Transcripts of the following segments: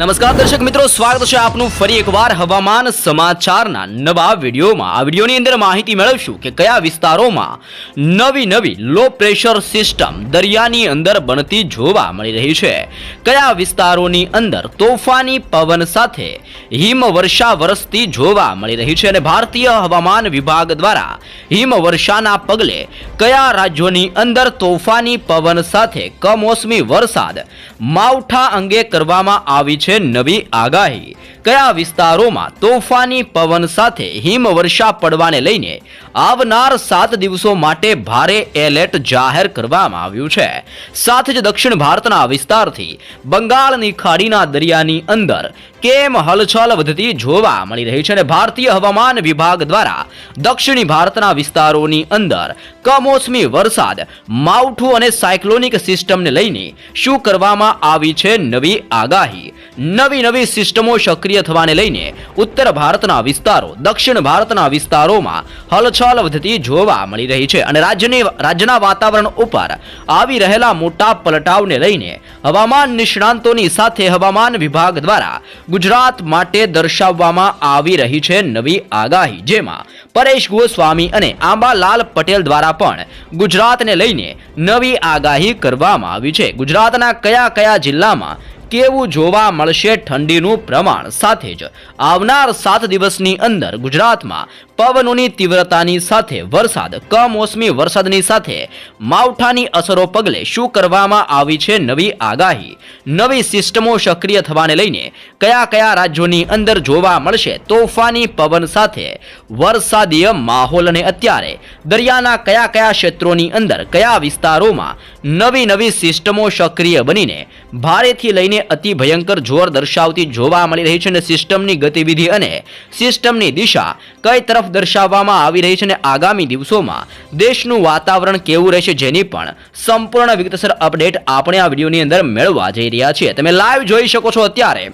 નમસ્કાર દર્શક મિત્રો, સ્વાગત છે આપનું ફરી એકવાર હવામાન સમાચારના નવા વિડીયોમાં. આ વિડીયોની અંદર માહિતી મેળવશું કે કયા વિસ્તારોમાં નવી નવી લો પ્રેશર સિસ્ટમ દરિયાની અંદર બનતી જોવા મળી રહી છે. કયા વિસ્તારોની અંદર તોફાની પવન સાથે હિમવર્ષા વરસતી જોવા મળી રહી છે અને ભારતીય હવામાન વિભાગ દ્વારા હિમવર્ષાના પગલે કયા રાજ્યોની અંદર તોફાની પવન સાથે કમોસમી વરસાદ માવઠા અંગે કરવામાં આવી છે? નવી આગાહી. કયા વિસ્તારોમાં તોફાની પવન સાથે હિમવર્ષા પડવાને લઈને આવનાર સાત દિવસો માટે ભારે એલર્ટ જાહેર કરવામાં આવ્યું છે. સાથે જ દક્ષિણ ભારતના વિસ્તારથી બંગાળની ખાડીના દરિયાની અંદર કેમ હલચલ વધતી જોવા મળી રહી છે અને ભારતીય હવામાન વિભાગ દ્વારા દક્ષિણી ભારતના વિસ્તારોની અંદર કમોસમી વરસાદ, માવઠું અને સાયક્લોનિક સિસ્ટમને લઈને શું કરવામાં આવી છે નવી આગાહી? નવી નવી સિસ્ટમો સક્રિય થવાને લઈને ઉત્તર ભારતના વિસ્તારો, દક્ષિણ ભારતના વિસ્તારોમાં હલચલ વધતી જોવા મળી રહી છે અને રાજ્યની, રાજ્યના વાતાવરણ ઉપર આવી રહેલા મોટા પલટાવને લઈને હવામાન નિષ્ણાંતોની સાથે હવામાન વિભાગ દ્વારા ગુજરાત માટે દર્શાવવામાં આવી રહી છે નવી આગાહી, જેમાં પરેશ ગોસ્વામી અને આંબાલાલ પટેલ દ્વારા પણ ગુજરાતને લઈને નવી આગાહી કરવામાં આવી છે. ગુજરાતના કયા કયા જિલ્લામાં કેવું જોવા મળશે ઠંડીનું પ્રમાણ સાથે જ આવનાર સાત દિવસની અંદર ગુજરાતમાં પવનોની તીવ્રતાની સાથે વરસાદ, કમોસમી વરસાદની સાથે માવઠાની અસરો પગલે શું કરવામાં આવી છે નવી આગાહી? નવી સિસ્ટમો સક્રિય થવાને લઈને કયા કયા રાજ્યોની અંદર જોવા મળશે તોફાની પવન સાથે વરસાદીય માહોલ અત્યારે? દરિયાના કયા કયા ક્ષેત્રોની અંદર કયા વિસ્તારોમાં નવી નવી સિસ્ટમો સક્રિય બનીને ભારેથી લઈને અતિ ભયંકર જોર દર્શાવતી જોવા મળી રહી છે અને સિસ્ટમની ગતિવિધિ અને સિસ્ટમની દિશા કઈ તરફ દર્શાવવામાં આવી રહી છે અને આગામી દિવસોમાં દેશનું વાતાવરણ કેવું રહેશે જેની પણ સંપૂર્ણ વિગતસર અપડેટ આપણે આ વિડીયોની અંદર મેળવવા જઈ રહ્યા છીએ. તમે લાઈવ જોઈ શકો છો અત્યારે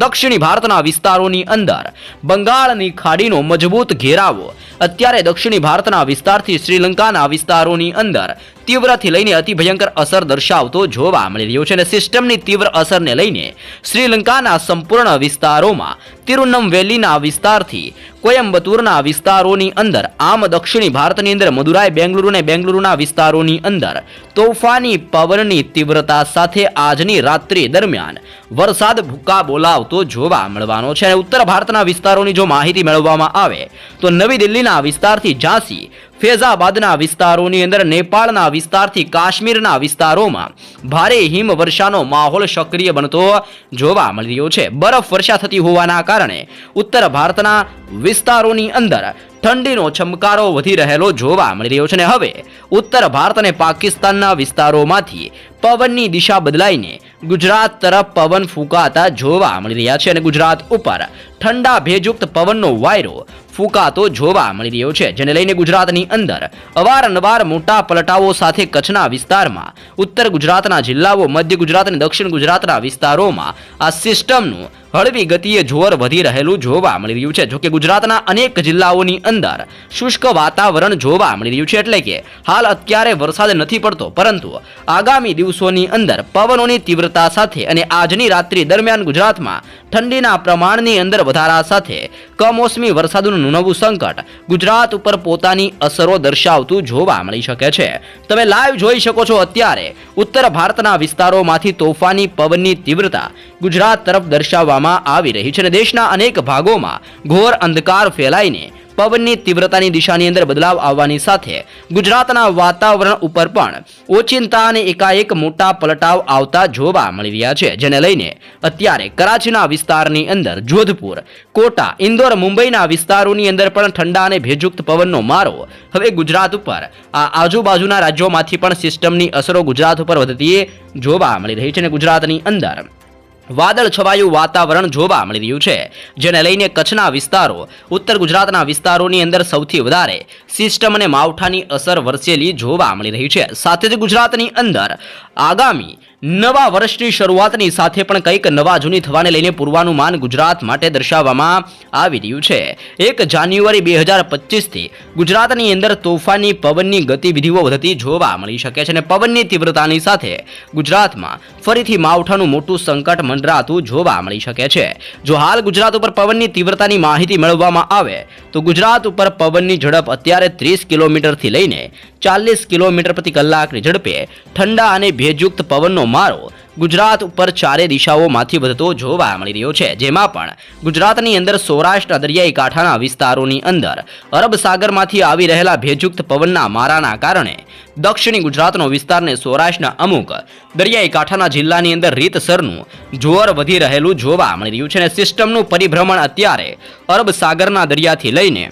દક્ષિણી ભારતના વિસ્તારોની અંદર બંગાળની ખાડીનો મજબૂત ઘેરાવો. અત્યારે દક્ષિણી ભારતના વિસ્તારથી શ્રીલંકાના વિસ્તારોની અંદર તીવ્રથી લઈને અતિ ભયંકર અસર દર્શાવતો જોવા મળી રહ્યો છે અને સિસ્ટમની તીવ્ર અસરને લઈને શ્રીલંકાના સંપૂર્ણ વિસ્તારોમાં તિરુનમવેલીના વિસ્તારથી કોયમ્બતુરના વિસ્તારોની અંદર, આમ દક્ષિણી ભારતની અંદર, મદુરાઈ, બેંગલુરુ અને બેંગલુરુના વિસ્તારોની અંદર, તોફાની પવનની તીવ્રતા સાથે આજની રાત્રિ દરમિયાન વરસાદ ભૂકા બોલાવતો જોવા મળવાનો છે. અને ઉત્તર ભારતના વિસ્તારોની જો માહિતી મેળવવામાં આવે, તો નવી દિલ્હીના વિસ્તારથી ઝાંસી ફેઝાબાદના વિસ્તારોની અંદર નેપાળના વિસ્તારથી કાશ્મીરના વિસ્તારોમાં ભારે હિમવર્ષાનો માહોલ સક્રિય બનતો જોવા મળી રહ્યો છે. બરફ વર્ષા થતી હોવાના કારણે ઉત્તર ભારતના વિસ્તારોની અંદર ઠંડીનો ચમકારો વધી રહેલો જોવા મળી રહ્યો છે અને હવે ઉત્તર ભારત અને પાકિસ્તાનના વિસ્તારોમાંથી પવનની દિશા બદલાઈને ગુજરાત તરફ પવન ફૂંકાતા જોવા મળી રહ્યા છે અને ગુજરાત ઉપર ઠંડા ભેજયુક્ત પવનનો વાયરો ફૂંકાતો જોવા મળી રહ્યો છે, જેને લઈને ગુજરાતની અંદર અવારનવાર મોટા પલટાઓ સાથે કચ્છના વિસ્તારમાં, ઉત્તર ગુજરાતના જિલ્લાઓ, મધ્ય ગુજરાત અને દક્ષિણ ગુજરાતના વિસ્તારોમાં આ સિસ્ટમનું હળવી ગતિએ જોર વધી રહેલું જોવા મળી રહ્યું છે. જોકે ગુજરાતના અનેક જિલ્લાઓની અંદર શુષ્ક વાતાવરણ જોવા મળી રહ્યું છે એટલે કે હાલ અત્યારે વરસાદ નથી પડતો. પરંતુ આગામી દિવસોની અંદર પવનોની તીવ્રતા સાથે અને આજની રાત્રિ દરમિયાન ગુજરાતમાં ઠંડીના પ્રમાણની અંદર વધારા સાથે કમોસમી વરસાદનું નવું સંકટ ગુજરાત ઉપર પોતાની અસરો દર્શાવતું જોવા મળી શકે છે. તમે લાઈવ જોઈ શકો છો અત્યારે ઉત્તર ભારતના વિસ્તારોમાંથી તોફાની પવનની તીવ્રતા ગુજરાત તરફ દર્શાવવામાં આવી રહી છે અને દેશના અનેક ભાગોમાં ઘોર અંધકાર ફેલાઈને પવનની તીવ્રતાની દિશાની અંદર બદલાવ આવવાની સાથે ગુજરાતના વાતાવરણ ઉપર પણ ઓચિંતા અને એકાએક મોટા પલટાવ આવતા જોવા મળી રહ્યા છે, જેને લઈને અત્યારે કરાચીના વિસ્તારની અંદર જોધપુર, કોટા, ઇન્દોર, મુંબઈના વિસ્તારોની અંદર પણ ઠંડા અને ભેજયુક્ત પવનનો મારો હવે ગુજરાત ઉપર, આ આજુબાજુના રાજ્યોમાંથી પણ સિસ્ટમની અસરો ગુજરાત ઉપર વધતી જોવા મળી રહી છે અને ગુજરાતની અંદર વાદળ છવાયું વાતાવરણ જોવા મળી રહ્યું છે, જેને લઈને કચ્છના વિસ્તારો, ઉત્તર ગુજરાતના વિસ્તારોની અંદર સૌથી વધારે સિસ્ટમ અને માવઠાની અસર વરસેલી જોવા મળી રહી છે. સાથે જ ગુજરાતની અંદર આગામી નવા વર્ષની શરૂઆતની સાથે પણ કંઈક નવા જૂની થવાને લઈને પૂર્વાનુમાન ગુજરાત માટે દર્શાવવામાં આવી રહ્યું છે. એક જાન્યુઆરી બે હજાર પચીસથી ગુજરાતની અંદર તોફાની પવનની ગતિવિધિઓ વધતી જોવા મળી શકે છે અને પવનની તીવ્રતાની સાથે ગુજરાતમાં ફરીથી માવઠાનું મોટું સંકટ મંડરાતું જોવા મળી શકે છે. જો હાલ ગુજરાત ઉપર પવનની તીવ્રતાની માહિતી મેળવવામાં આવે, તો ગુજરાત ઉપર પવનની ઝડપ અત્યારે ત્રીસ કિલોમીટરથી લઈને ચાલીસ કિલોમીટર પ્રતિ કલાકની ઝડપે ઠંડા અને ભેજયુક્ત પવનનો મારો ગુજરાત ઉપર ચારે દિશાઓમાંથી વધતો જોવા મળી રહ્યો છે. જેમાં પણ ગુજરાતની અંદર સૌરાષ્ટ્ર, દરિયાઈ કાંઠાના વિસ્તારોની અંદર અરબ સાગરમાંથી આવી રહેલા ભેજયુક્ત પવનના મારાના કારણે દક્ષિણી ગુજરાતનો વિસ્તારને સૌરાષ્ટ્રના અમુક દરિયાઈ કાંઠાના જિલ્લાની અંદર રીતસરનું જોર વધી રહેલું જોવા મળી રહ્યું છે અને સિસ્ટમનું પરિભ્રમણ અત્યારે અરબ સાગરના દરિયાથી લઈને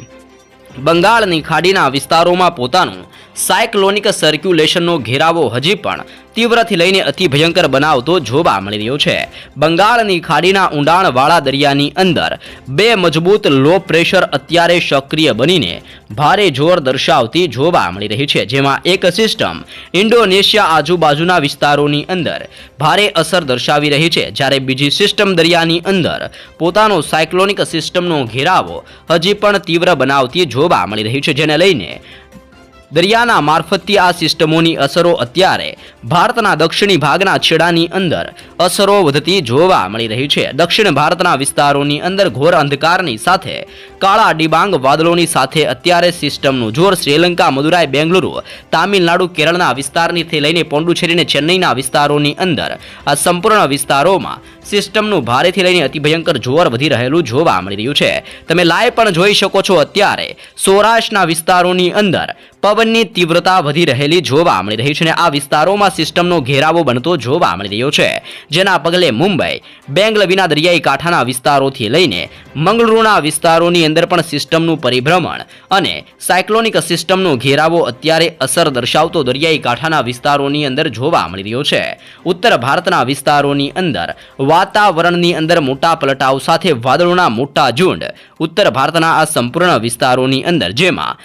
બંગાળની ખાડીના વિસ્તારોમાં પોતાનું સાયક્લોનિક સર્ક્યુલેશનનો ઘેરાવો હજી પણ તીવ્રથી લઈને અતિ ભયંકર બનાવતો જોવા મળી રહ્યો છે. બંગાળની ખાડીના ઊંડાણવાળા દરિયાની અંદર બે મજબૂત લો પ્રેશર અત્યારે સક્રિય બનીને ભારે જોર દર્શાવતી જોવા મળી રહી છે, જેમાં એક સિસ્ટમ ઇન્ડોનેશિયા આજુબાજુના વિસ્તારોની અંદર ભારે અસર દર્શાવી રહી છે, જ્યારે બીજી સિસ્ટમ દરિયાની અંદર પોતાનો સાયક્લોનિક સિસ્ટમનો ઘેરાવો હજી પણ તીવ્ર બનાવતી જોવા મળી રહી છે, જેને લઈને દરિયાના મારફતથી આ સિસ્ટમોની અસરો અત્યારે ભારતના દક્ષિણી ભાગના છેડાની અંદર અસરો વધતી જોવા મળી રહી છે. દક્ષિણ ભારતના વિસ્તારોની અંદર ઘોર અંધકારની સાથે કાળા ડિબાંગ વાદળોની સાથે અત્યારે સિસ્ટમનું જોર શ્રીલંકા, મદુરાઈ, બેંગલુરુ, તામિલનાડુ, કેરળના વિસ્તારનીથી લઈને પોંડુચેરી અને ચેન્નઈના વિસ્તારોની અંદર આ સંપૂર્ણ વિસ્તારોમાં સિસ્ટમનું ભારેથી લઈને અતિ ભયંકર જોર વધી રહેલું જોવા મળી રહ્યું છે. તમે લાઈવ પણ જોઈ શકો છો અત્યારે સૌરાષ્ટ્રના વિસ્તારોની અંદર પવનની તીવ્રતા વધી રહેલી જોવા મળી રહી છે અને આ વિસ્તારોમાં સિસ્ટમનો ઘેરાવો બનતો જોવા મળી રહ્યો છે. જેના પગલે મુંબઈ બેંગલવીના દરિયાઈ કાંઠાના વિસ્તારોથી લઈને મંગળુરુના વિસ્તારોની અંદર પણ સિસ્ટમનું પરિભ્રમણ અને સાયક્લોનિક સિસ્ટમનો ઘેરાવો અત્યારે અસર દર્શાવતો દરિયાઈ કાંઠાના વિસ્તારોની અંદર જોવા મળી રહ્યો છે. ઉત્તર ભારતના વિસ્તારોની અંદર વાતાવરણની અંદર મોટા પલટાવ સાથે વાદળોના મોટા ઝુંડ, ઉત્તર ભારતના આ સંપૂર્ણ વિસ્તારોની અંદર જેમાં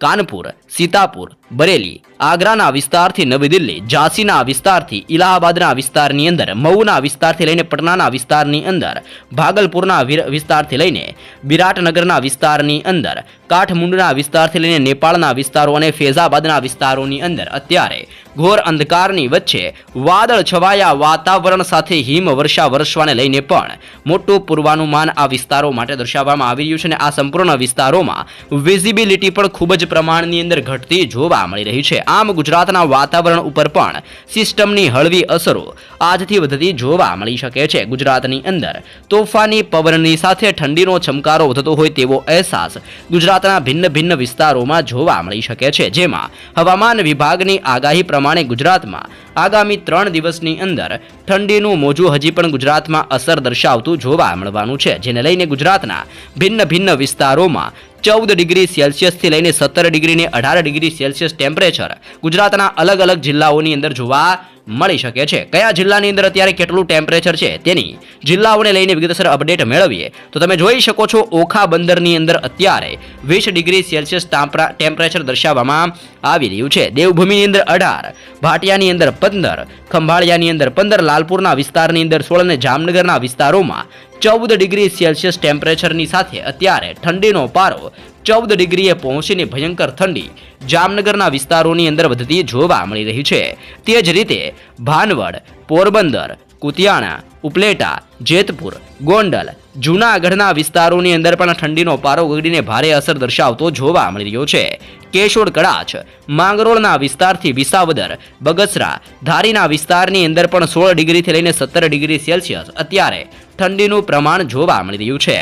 કાનપુર, સીતાપુર, બરેલી, આગ્રાના વિસ્તારથી નવી દિલ્હી, ઝાંસીના વિસ્તારથી ઇલાહાબાદના વિસ્તારની અંદર મઉના વિસ્તારથી લઈને પટનાના વિસ્તારની અંદર, ભાગલપુરના વિસ્તારથી લઈને વિરાટનગરના વિસ્તારની અંદર, કાઠમુંડના વિસ્તારથી લઈને નેપાળના વિસ્તારો અને ફેઝાબાદના વિસ્તારોની અંદર. અત્યારે ઘોર અંધકારની વચ્ચે વાદળ છવાયા વાતાવરણ સાથે હિમવર્ષા વરસવાને લઈને પણ મોટું પૂર્વાનુમાન આ વિસ્તારો માટે દર્શાવવામાં આવી રહ્યું છે અને આ સંપૂર્ણ વિસ્તારોમાં વિઝિબિલિટી પણ ખૂબ જ પ્રમાણની અંદર ઘટતી જોવા મળી રહી છે. આમ ગુજરાતના વાતાવરણ ઉપર પણ સિસ્ટમની હળવી અસરો આજથી વધતી જોવા મળી શકે છે. ગુજરાતની અંદર તોફાની પવનની સાથે ઠંડીનો છમકારો વધતો હોય તેવો અહેસાસ ગુજરાતના ભિન્ન ભિન્ન વિસ્તારોમાં જોવા મળી શકે છે. જેમાં હવામાન વિભાગની આગાહી પ્રમાણે ગુજરાતમાં આગામી ત્રણ દિવસની અંદર ઠંડીનું મોજું હજી પણ ગુજરાતમાં અસર દર્શાવતું જોવા મળવાનું છે. જેને લઈને ગુજરાતના ભિન્ન ભિન્ન વિસ્તારોમાં ચૌદ ડિગ્રી સેલ્સિયસથી લઈને સત્તર ડિગ્રીને અઢાર ડિગ્રી સેલ્સિયસ ટેમ્પરેચર ગુજરાતના અલગ અલગ જિલ્લાઓની અંદર જોવા મળી શકે છે. કયા જિલ્લાની અંદર અત્યારે કેટલું ટેમ્પરેચર છે તેની જિલ્લાઓને લઈને વિગતસર અપડેટ મેળવીએ. તો તમે જોઈ શકો છો, ઓખા બંદરની અંદર અત્યારે વીસ ડિગ્રી સેલ્સિયસ ટેમ્પરેચર દર્શાવવામાં આવી રહ્યું છે. દેવભૂમિની અંદર અઢાર, ભાટિયાની અંદર પંદર, ખંભાળિયાની અંદર પંદર, લાલપુરના વિસ્તારની અંદર સોળ અને જામનગરના વિસ્તારોમાં ચૌદ ડિગ્રી સેલ્સિયસ ટેમ્પરેચરની સાથે અત્યારે ઠંડીનો પારો ચૌદ ડિગ્રીએ પહોંચીને ભયંકર ઠંડી જામનગરના વિસ્તારોની અંદર વધતી જોવા મળી રહી છે. તે જ રીતે ભાનવડ, પોરબંદર, કુતિયાણા, ઉપલેટા, જેતપુર, ગોંડલ, જૂનાગઢના વિસ્તારોની અંદર પણ ઠંડીનો પારો ગગડીને ભારે અસર દર્શાવતો જોવા મળી રહ્યો છે. કેશોડ કડાચ, માંગરોળના વિસ્તારથી વિસાવદર, બગસરા, ધારીના વિસ્તારની અંદર પણ સોળ ડિગ્રીથી લઈને સત્તર ડિગ્રી સેલ્સિયસ અત્યારે ઠંડીનું પ્રમાણ જોવા મળી રહ્યું છે.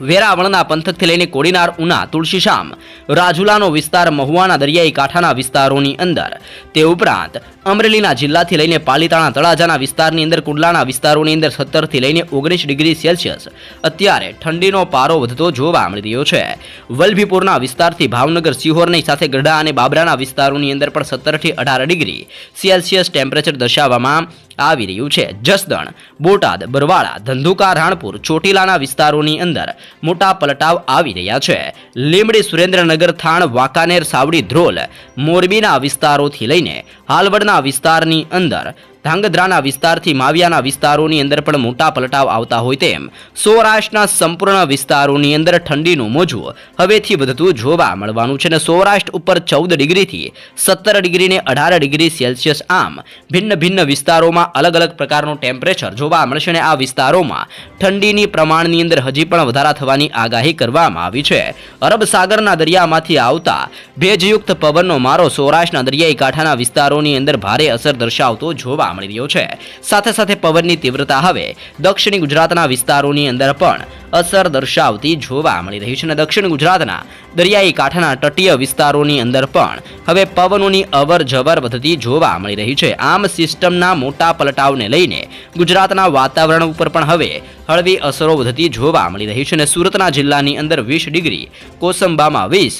વેરાવળના પંથકથી લઈને કોડીનાર, ઉના તુલસીશામ રાજુલાનો વિસ્તાર, મહુવાના દરિયાઈ કાંઠાના વિસ્તારોની અંદર. તે ઉપરાંત, અમરેલીના જિલ્લાથી લઈને પાલીતાણા તળાજાના વિસ્તારની અંદર, કુંડલાના વિસ્તારોની અંદર સત્તરથી લઈને ઓગણીસ ડિગ્રી સેલ્સિયસ. અત્યારે ઠંડીનો પારો વધતો જોવા મળી રહ્યો છે. વલભીપુરના વિસ્તારથી ભાવનગર, સિહોરની સાથે ગઢડા અને બાબરાના વિસ્તારોની અંદર પણ સત્તરથી અઢાર ડિગ્રી સેલ્સિયસ ટેમ્પરેચર દર્શાવવામાં આવી રહ્યું છે. જસદણ, બોટાદ, બરવાળા, ધંધુકા, રાણપુર, ચોટીલાના વિસ્તારોની અંદર મોટા પલટાવ આવી રહ્યા છે. લીમડી સુરેન્દ્રનગર થાણ, વાંકાનેર, સાવડી, ધ્રોલ મોરબીના વિસ્તારોથી લઈને હાલવડના વિસ્તારની અંદર ધાંગધ્રાના વિસ્તારથી માવિયાના વિસ્તારોની અંદર પણ મોટા પલટાવ આવતા હોય તેમ સૌરાષ્ટ્રના સંપૂર્ણ વિસ્તારોની અંદર ઠંડીનું મોજું હવેથી વધતું જોવા મળવાનું છે. અને સૌરાષ્ટ્ર ઉપર ચૌદ ડિગ્રીથી સત્તર ડિગ્રીને અઢાર ડિગ્રી સેલ્સિયસ આમ ભિન્ન ભિન્ન વિસ્તારોમાં અલગ અલગ પ્રકારનું ટેમ્પરેચર જોવા મળશે અને આ વિસ્તારોમાં ઠંડીની પ્રમાણની અંદર હજી પણ વધારા થવાની આગાહી કરવામાં આવી છે. અરબ સાગરના દરિયામાંથી આવતા ભેજયુક્ત પવનનો મારો સૌરાષ્ટ્રના દરિયાઈ કાંઠાના વિસ્તારોની અંદર ભારે અસર દર્શાવતો જોવા મળી રહ્યો છે. સાથે સાથે પવનની તીવ્રતા હવે દક્ષિણ ગુજરાતના વિસ્તારોની અંદર પણ અસર દર્શાવતી જોવા મળી રહી છે અને દક્ષિણ ગુજરાતના દરિયાઈ કાંઠાના તટીય વિસ્તારોની અંદર પણ હવે પવનોની અવર જવર વધતી જોવા મળી રહી છે. આમ સિસ્ટમના મોટા પલટાવને લઈને ગુજરાતના વાતાવરણ ઉપર પણ હવે હળવી અસરો વધતી જોવા મળી રહી છે અને સુરતના જિલ્લાની અંદર વીસ ડિગ્રી, કોસંબામાં વીસ,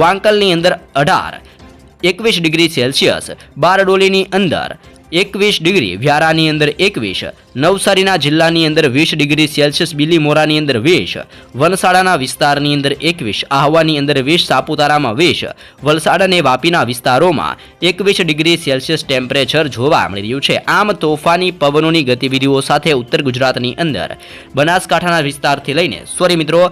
વાંકલની અંદર અઢાર, એકવીસ ડિગ્રી સેલ્સિયસ, બારડોલીની અંદર એકવીસ ડિગ્રી, વ્યારાની અંદર એકવીસ, નવસારીના જિલ્લાની અંદર વીસ ડિગ્રી સેલ્સિયસ, બિલીમોરાની અંદર વીસ, વલસાડાના વિસ્તારની અંદર એકવીસ, આહવાની અંદર વીસ, સાપુતારામાં વીસ, વલસાડ અને વાપીના વિસ્તારોમાં એકવીસ ડિગ્રી સેલ્સિયસ ટેમ્પરેચર જોવા મળી રહ્યું છે. આમ તોફાની પવનોની ગતિવિધિઓ સાથે ઉત્તર ગુજરાતની અંદર બનાસકાંઠાના વિસ્તારથી લઈને, સોરી મિત્રો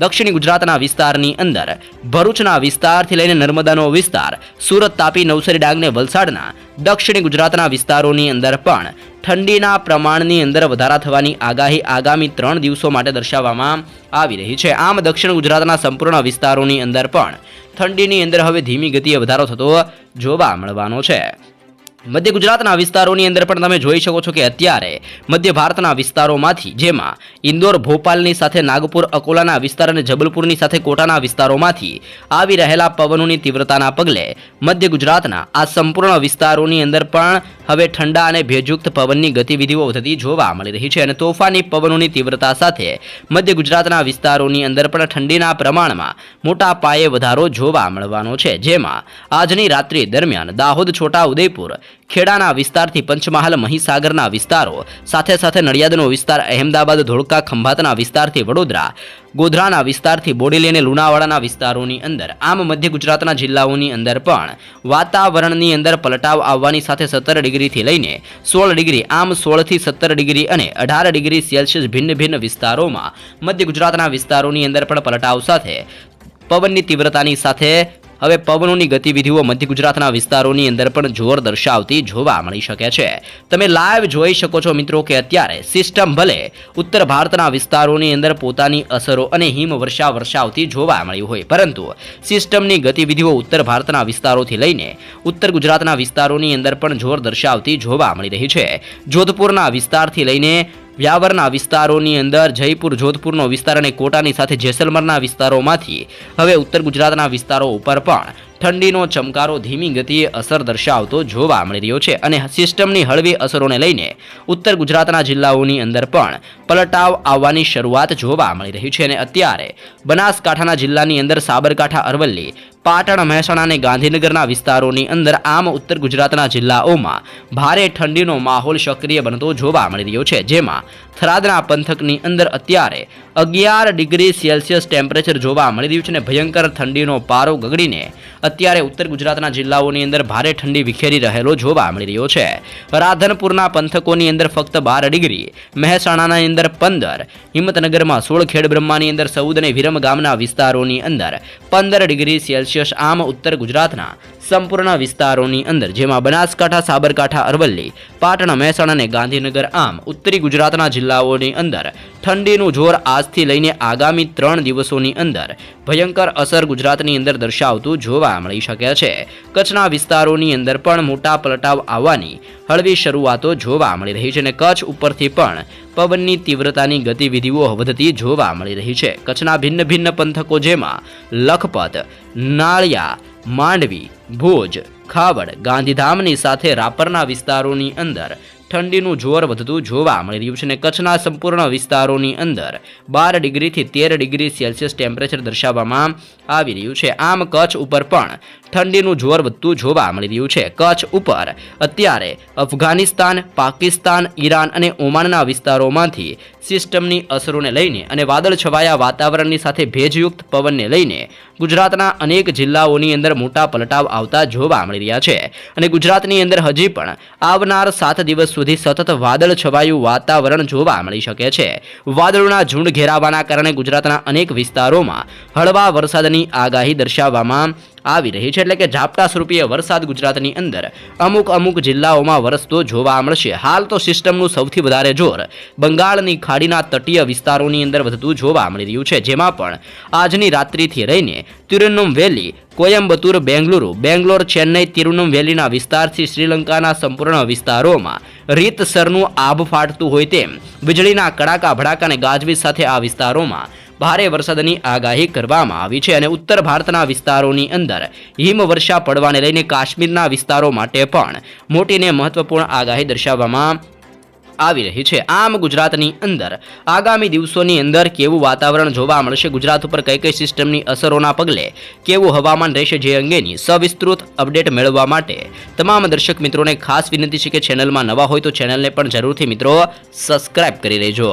દક્ષિણી ગુજરાતના વિસ્તારની અંદર. ભરૂચના વિસ્તારથી લઈને નર્મદાનો વિસ્તાર. સુરત તાપી નવસારી ડાંગને વલસાડના દક્ષિણ ગુજરાતના વિસ્તારોની અંદર પણ ઠંડીના પ્રમાણની અંદર વધારા થવાની આગાહી આગામી ત્રણ દિવસો માટે દર્શાવવામાં આવી રહી છે. આમ દક્ષિણ ગુજરાતના સંપૂર્ણ વિસ્તારોની અંદર પણ ઠંડીની અંદર હવે ધીમી ગતિએ વધારો થતો જોવા મળવાનો છે. મધ્ય ગુજરાતના વિસ્તારોની અંદર પણ તમે જોઈ શકો છો કે અત્યારે મધ્ય ભારતના વિસ્તારોમાંથી જેમાં ઇન્દોર, ભોપાલની સાથે નાગપુર, અકોલાના વિસ્તાર અને જબલપુરની સાથે કોટાના વિસ્તારોમાંથી આવી રહેલા પવનોની તીવ્રતાના પગલે મધ્ય ગુજરાતના આ સંપૂર્ણ વિસ્તારોની અંદર પણ હવે ઠંડા અને ભેજયુક્ત પવનની ગતિવિધિઓ વધતી જોવા મળી રહી છે અને તોફાની પવનોની તીવ્રતા સાથે મધ્ય ગુજરાતના વિસ્તારોની અંદર પણ ઠંડીના પ્રમાણમાં મોટા પાયે વધારો જોવા મળવાનો છે. જેમાં આજની રાત્રિ દરમિયાન દાહોદ, છોટા ઉદયપુર, ખેડાના વિસ્તારથી પંચમહાલ, મહીસાગરના વિસ્તારો, સાથે સાથે નડિયાદનો વિસ્તાર, અહેમદાબાદ, ધોળકા ખંભાતના વિસ્તારથી વડોદરા, ગોધરાના વિસ્તારથી બોડેલી અને લુણાવાડાના વિસ્તારોની અંદર આમ મધ્ય ગુજરાતના જિલ્લાઓની અંદર પણ વાતાવરણની અંદર પલટાવ આવવાની સાથે સત્તર ડિગ્રીથી લઈને સોળ ડિગ્રી, આમ સોળથી સત્તર ડિગ્રી અને અઢાર ડિગ્રી સેલ્સિયસ ભિન્ન ભિન્ન વિસ્તારોમાં મધ્ય ગુજરાતના વિસ્તારોની અંદર પણ પલટાવ સાથે પવનની તીવ્રતાની સાથે હવે પવનોની ગતિવિધિઓ મધ્ય ગુજરાતના વિસ્તારોની અંદર પણ જોર દર્શાવતી જોવા મળી શકે છે. તમે લાઈવ જોઈ શકો છો મિત્રો કે અત્યારે સિસ્ટમ ભલે ઉત્તર ભારતના વિસ્તારોની અંદર પોતાની અસરો અને હિમવર્ષા વર્ષાવતી જોવા મળી હોય, પરંતુ સિસ્ટમની ગતિવિધિઓ ઉત્તર ભારતના વિસ્તારોથી લઈને ઉત્તર ગુજરાતના વિસ્તારોની અંદર પણ જોર દર્શાવતી જોવા મળી રહી છે. જોધપુરના વિસ્તારથી લઈને વ્યાવરના વિસ્તારોની અંદર જયપુર, જોધપુરનો વિસ્તાર અને કોટાની સાથે જેસલમરના વિસ્તારોમાંથી. હવે ઉત્તર ગુજરાતના વિસ્તારો ઉપર પણ ઠંડીનો ચમકારો ધીમી ગતિએ અસર દર્શાવતો જોવા મળી રહ્યો છે અને સિસ્ટમની હળવી અસરોને લઈને ઉત્તર ગુજરાતના જિલ્લાઓની અંદર પણ પલટાવ આવવાની શરૂઆત જોવા મળી રહી છે અને અત્યારે બનાસકાંઠાના જિલ્લાની અંદર સાબરકાંઠા, અરવલ્લી પાટણ મહેસાણા અને ગાંધીનગરના વિસ્તારોની અંદર આમ ઉત્તર ગુજરાતના જિલ્લાઓમાં ભારે ઠંડીનો માહોલ સક્રિય બનતો જોવા મળી રહ્યો છે, જેમાં થરાદના પંથકની અંદર અત્યારે અગિયાર ડિગ્રી સેલ્સિયસ ટેમ્પરેચર જોવા મળી રહ્યું છે અને ભયંકર ઠંડીનો પારો ગગડીને અત્યારે ઉત્તર ગુજરાતના જિલ્લાઓની અંદર ભારે ઠંડી વિખેરી રહેલો જોવા મળી રહ્યો છે. રાધનપુરના પંથકોની અંદર ફક્ત બાર ડિગ્રી, મહેસાણાના અંદર પંદર, હિંમતનગરમાં સોળ ખેડબ્રહ્માની અંદર સૌદ અને વિરમ ગામના વિસ્તારોની અંદર પંદર ડિગ્રી સેલ્સિયસ આમ ઉત્તર ગુજરાતના સંપૂર્ણ વિસ્તારોની અંદર, જેમાં બનાસકાંઠા, સાબરકાંઠા, અરવલ્લી, પાટણ, મહેસાણા અને ગાંધીનગર આમ ઉત્તરી ગુજરાતના જિલ્લાઓની અંદર ઠંડીનું જોર આજથી લઈને આગામી ત્રણ દિવસોની અંદર ભયંકર અસર ગુજરાતની અંદર દર્શાવતું જોવા મળી શકે છે. કચ્છના વિસ્તારોની અંદર પણ મોટા પલટાવ આવવાની હળવી શરૂઆતો જોવા મળી રહી છે અને કચ્છ ઉપરથી પણ પવનની તીવ્રતાની ગતિવિધિઓ વધતી જોવા મળી રહી છે. કચ્છના ભિન્ન ભિન્ન પંથકો જેમાં લખપત, નાળિયા માંડવી ભુજ ખાવડ ગાંધીધામની સાથે રાપરના વિસ્તારોની અંદર ઠંડીનું જોર વધતું જોવા મળી રહ્યું છે અને કચ્છના સંપૂર્ણ વિસ્તારોની અંદર બાર ડિગ્રીથી તેર ડિગ્રી સેલ્સિયસ ટેમ્પરેચર દર્શાવવામાં આવી રહ્યું છે. આમ કચ્છ ઉપર પણ ઠંડીનું જોર વધતું જોવા મળી રહ્યું છે. કચ્છ ઉપર અત્યારે અફઘાનિસ્તાન, પાકિસ્તાન, ઈરાન અને ઓમાનના વિસ્તારોમાંથી સિસ્ટમની અસરોને લઈને અને વાદળ છવાયા વાતાવરણની સાથે ભેજયુક્ત પવનને લઈને ગુજરાતના અનેક જિલ્લાઓની અંદર મોટા પલટાવ આવતા જોવા મળી રહ્યા છે. અને ગુજરાતની અંદર હજી પણ આવનાર સાત દિવસ સુધી સતત વાદળ છવાયું વાતાવરણ જોવા મળી શકે છે. વાદળોના ઝુંડ ઘેરાવાના કારણે ગુજરાતના અનેક વિસ્તારોમાં હળવા વરસાદની આગાહી દર્શાવવામાં આવી રહી છે એટલે કે ઝાપટા સ્વરૂપીય વરસાદ ગુજરાતની અંદર. અમુક અમુક જિલ્લાઓમાં વરસતો જોવા મળશે. હાલ તો સિસ્ટમનું સૌથી વધારે જોર બંગાળની ખાડીના તટીય વિસ્તારોની અંદર વધતું જોવા મળી રહ્યું છે. જેમાં પણ આજની રાત્રિથી રહીને તિરુનમવેલી કોયમ્બતુર બેંગલુરુ, બેંગ્લોર, ચેન્નઈ, તિરુનમ વેલીના વિસ્તારથી શ્રીલંકાના સંપૂર્ણ વિસ્તારોમાં રીતસરનું આભ ફાટતું હોય તેમ, વીજળીના કડાકા ભડાકા અને ગાજવીજ સાથે આ વિસ્તારોમાં ભારે વરસાદની આગાહી કરવામાં આવી છે અને ઉત્તર ભારતના વિસ્તારોની અંદર હિમવર્ષા પડવાને લઈને કાશ્મીરના વિસ્તારો માટે પણ મોટીને મહત્વપૂર્ણ આગાહી દર્શાવવામાં આવી રહી છે. આમ ગુજરાતની અંદર આગામી દિવસોની અંદર કેવું વાતાવરણ જોવા મળશે? ગુજરાત ઉપર કઈ કઈ સિસ્ટમની અસરોના પગલે કેવું હવામાન રહેશે જે અંગેની સવિસ્તૃત અપડેટ મેળવવા માટે તમામ દર્શક મિત્રોને ખાસ વિનંતી છે કે ચેનલમાં નવા હોય તો ચેનલને પણ જરૂરથી મિત્રો સબસ્ક્રાઇબ કરી લેજો.